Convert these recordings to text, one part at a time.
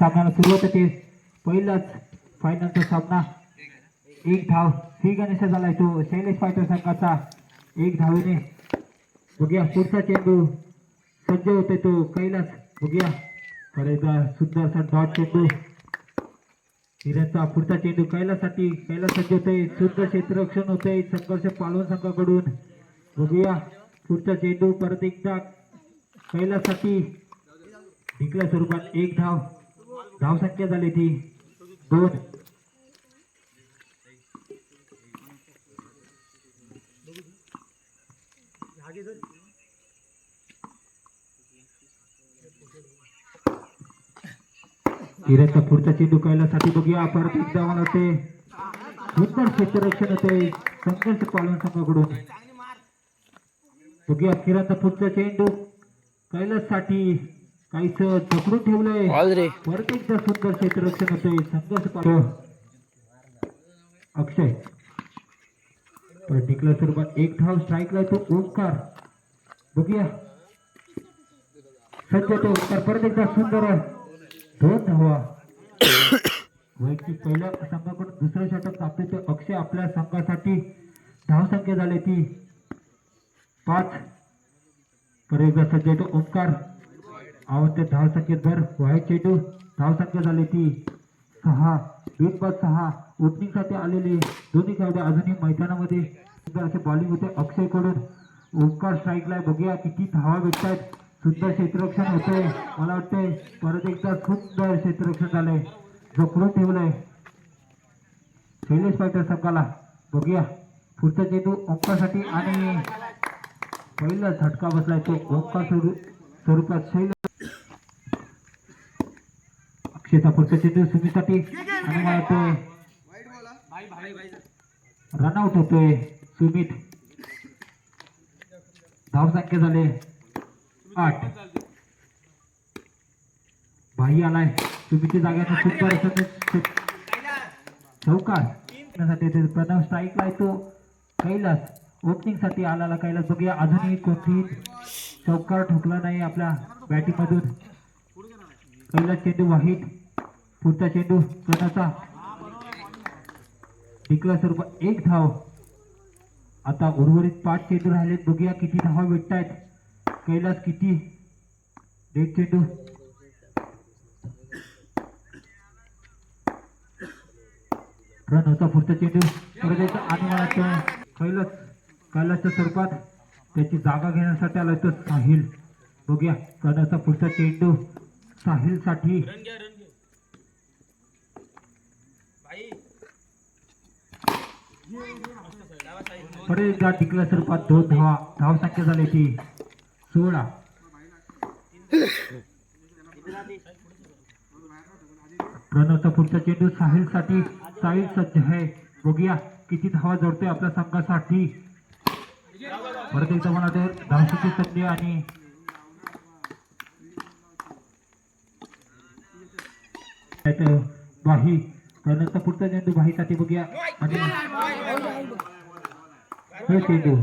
सामन्याला सुरुवात होते. पहिलाच फायनलचा सामना. एक धाव. श्री गणेश झालाय तो शैलेश फायटर संघाचा एक धावेने. बघूया पुढचा चेंडू. सज्ज होते तो. कैलास. बघूया. तर एकदा सुंदरसा डॉट चेंडू. हिऱ्याचा पुढचा चेंडू कैलासाठी कैलास सज्ज होते. सुंदर क्षेत्ररक्षण होते. संघर्ष पालवण संघाकडून. बघूया पुढचा चेंडू. परत एकदा कैलासाठी जिंकल्या स्वरूपात एक धाव. धावसंख्या झाली ती. दोन हिऱ्याचा पुढचा चेंडू कैलासाठी बघूया. परत एकदा होते. सुंदर क्षेत्ररक्षण होते. संघर्ष पालन संघाकडून. बघूया किरणचा पुढचा चेंडू. कैलाससाठी काहीच पकडून ठेवलंय? परत एकदा सुंदर क्षेत्ररक्षण होते संघर्ष अक्षय. परत टिकल्या स्वरूपात एक धाव स्ट्राईकला तो ओंकार. बघूया. सध्या तो ओंकार. परत एकदा सुंदर दोन धावा. वैयक्तिक पहिल्या संघाकडून दुसरं षटक कापते ते अक्षय आपल्या संघासाठी धावसंख्या झाली ती पाच. परत एकदा सध्या तो ओंकार. आवडते धावसंख्येत भर व्हाईट चेंडू धावसंख्या झाली ती. सहा एक बाद सहा. ओपनिंगसाठी आलेले. दोन्ही खेळाडू अजूनही मैदानामध्ये असे बॉलिंग होते. अक्षयकडून ओंकार स्ट्राईकला बघूया किती धावा भेटतात सुंदर क्षेत्ररक्षण होते मला वाटतंय परत एकदा सुंदर क्षेत्ररक्षण झालंय. जपडून ठेवलंय. शैलेश पाहिजे संघाला बघूया. पुढचा चेंडू ओंकारसाठी आणि पहिला झटका बसलाय तो. ओंकार स्वरूप स्वरूपात शैल पुढचा चेंडू सुमीसाठी आणि मला वाटतंय रनआउट होतोय. सुमित. धावसंख्या झाले. आठ. भाई आलाय. सुमितच्या असं ते- ते- चौकार. साठी प्रणव स्ट्राईकला आहे तो कैलास. ओपनिंगसाठी आलेला कैलास. बघूया अजूनही कोणती. चौकार ठोकला नाही आपल्या बॅटिंग मधून. कैलास चेंडू वाहित पुढचा चेंडू स्वतःचा. टिकला स्वरूपात एक धाव. आता उर्वरित पाच चेंडू राहिलेत बघूया किती धावा भेटतायत. कैलास किती? डेट चेंडू. रन होता पुढचा चेंडू. परत आणि कैलास. कैलासच्या स्वरूपात त्याची जागा घेण्यासाठी आला तर साहिल. बघूया. कदाचा पुढचा चेंडू. साहिलसाठी परत एकदा टिकल्या स्वरूपात दोन धावा धाव संख्या झाल्याची सोळा. प्रणवचा पुढचा चेंडू साहिलसाठी साहिल सज्ज आहे. बघूया किती धावा जोडतोय आपल्या संघासाठी. परत एकदा म्हणा तर धावशीची संधी आणि बाही प्रणवचा पुढचा चेंडू बाहीसाठी बघूया. आणि चेंडू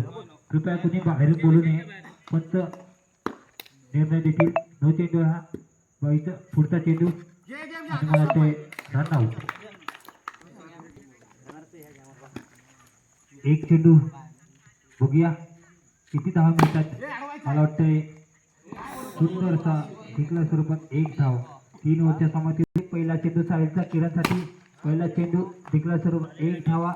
कृपया कुणी बाहेर बोलू नये. पंच निर्णय देखील नो चेंडू हा बाईचा पुढचा चेंडू आणि मला ते रन आउट एक चेंडू बघूया. किती धाव मिळतात? मला वाटतंय सुंदर असा स्वरूपात एक धाव. तीन ओव्हरच्या समाजातील पहिला चेंडू साहिलचा किरणसाठी पहिला चेंडू जिंकला स्वरूपात एक धावा.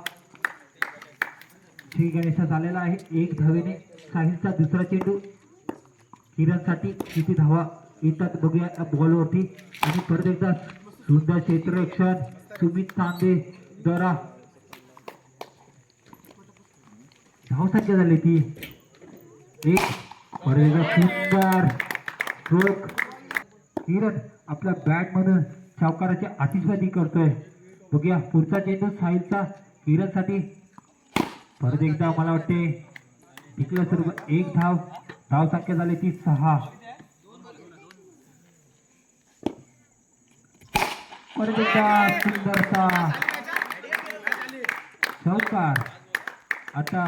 श्री गणेशा झालेला आहे. एक धावेने साहिलचा दुसरा चेंडू. किरणसाठी किती धावा? येतात बघूया या बॉलवरती आणि परत एकदा सुंदर क्षेत्ररक्षण सुमित तांबे द्वारा धावसंख्या झाली ती. एक. परत एकदा सुंदर. स्ट्रोक किरण आपल्या बॅट मधून सावकाराची आतिषबाजी करतोय. बघूया पुढचा चेंडू साहिलचा किरणसाठी परत एकदा मला वाटते टिकलं स्वरूप एक धाव धाव संख्या झाली ती सहा. परत एकदा सुंदरसा चौकार. आता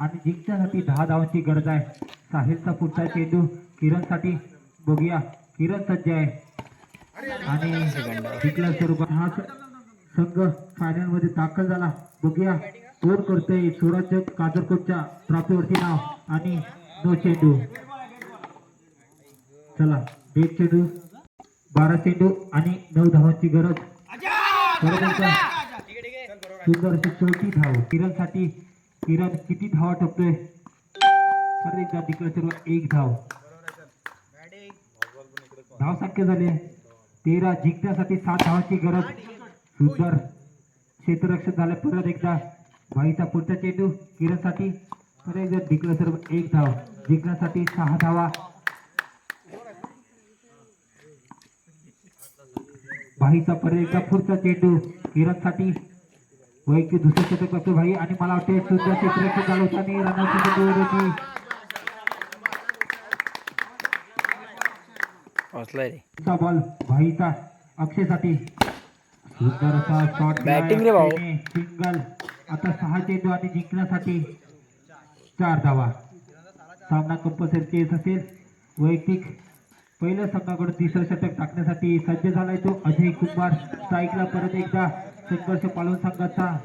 आणि जिंकण्यासाठी दहा धावांची गरज आहे. साहिलचा पुढचा चेंडू किरणसाठी बघूया. किरण सज्ज आहे. आणि जिंकला स्वरूपात हा संघ फायनलमध्ये दाखल झाला. बघूया. कोण करतोय स्वराज्य काजरकोटच्या ट्रॉफीवरती नाव आणि नो चेंडू. चला एक चेंडू बारा चेंडू आणि नऊ धावांची गरज. परत सुंदर अशी चौथी धाव. किरणसाठी किरण किती धावा टपतोय एकदा तिकडे सर्व एक धाव. धाव संख्या झाले तेरा जिंकण्यासाठी सात धावांची गरज. सुंदर क्षेत्ररक्षक झालं परत एकदा. भाईचा पुढचा चेंडू किरणसाठी. परत एकदा जिंकलं तर एक धाव. जिंकण्यासाठी सहा धावा. भाईचा परत एकदा पुढचा चेंडू किरणसाठी. वैयक्तिक दुसरं क्षेत्र करतो भाई आणि मला वाटते सुंदर क्षेत्ररक्षक झालं होता आणि रनाची बॉल भाईचा अक्षयसाठी सुंदर असा शॉट Batting रे भाऊ. सिंगल आता सहा चेंडू आणि जिंकण्यासाठी चार धावा. सामना कंपल्सरी चेस असेल. वैयक्तिक पहिल्या संघाकडून तिसरं षटक टाकण्यासाठी सज्ज झालाय तो अजय कुमार स्ट्राईकला परत एकदा संघर्ष पालवून संघाचा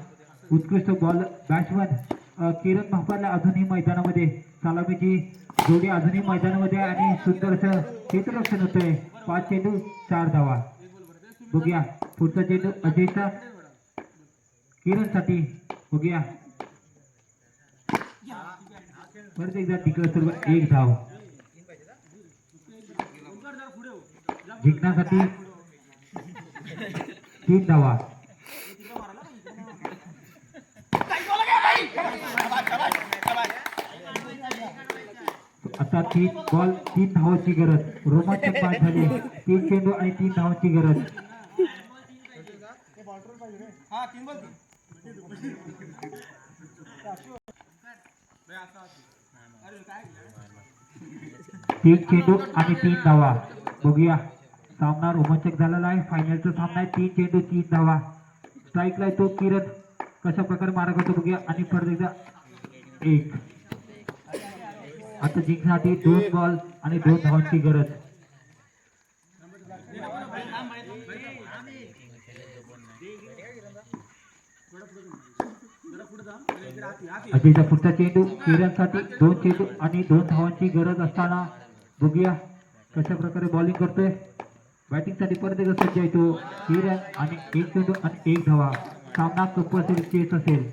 उत्कृष्ट बॉल बॅट्समन किरण भापाला अजूनही मैदानामध्ये सलामीची जोडी अजूनही मैदानामध्ये आणि सुंदर असं क्षेत्ररक्षण होतंय. पाच चेंडू चार धावा. बघूया पुढचा चेंडू अजयचा. किरणसाठी बघूया. परत एकदा तिकडे सर्व एक धाव. जिंकण्यासाठी तीन धावा. आता तीन बॉल तीन धावाची गरज. रोमांचक बाद झाली. तीन चेंडू आणि तीन धावांची गरज. तीन चेंडू आणि तीन धावा. बघूया. सामना रोमांचक झालेला आहे. फायनलचा सामना आहे. तीन चेंडू तीन धावा. स्ट्राईकला तो किरण. कशा प्रकारे मारा करतो बघूया. आणि परत एकदा एक. आता जिंकण्यासाठी दोन बॉल आणि दोन धावांची गरज. अजयचा पुढचा चेंडू किरणसाठी दोन चेंडू आणि दोन धावांची गरज असताना बघूया कशा प्रकारे बॉलिंग करतोय? बॅटिंगसाठी परत एकदा सज्ज येतो किरण आणि एक चेंडू आणि एक धावा. सामना कंपल्सरी चेस असेल.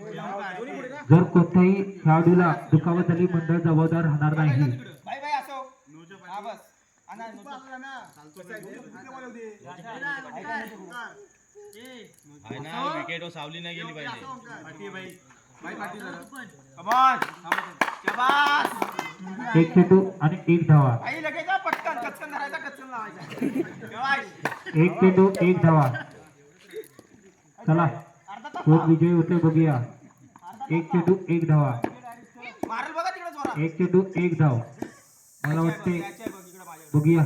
जर कोणत्याही खेळाडूला दुखावत झाली मंडळ जबाबदार राहणार नाही. भाई भाई असो. हा विकेट सावली नाही गेली पाहिजे. एक चेंडू आणि एक धावा. एक चेंडू एक धावा. चला. कोण विजयी होते बघूया. एक चेंडू एक धावा. एक चेंडू एक धाव. मला वाटते बघूया.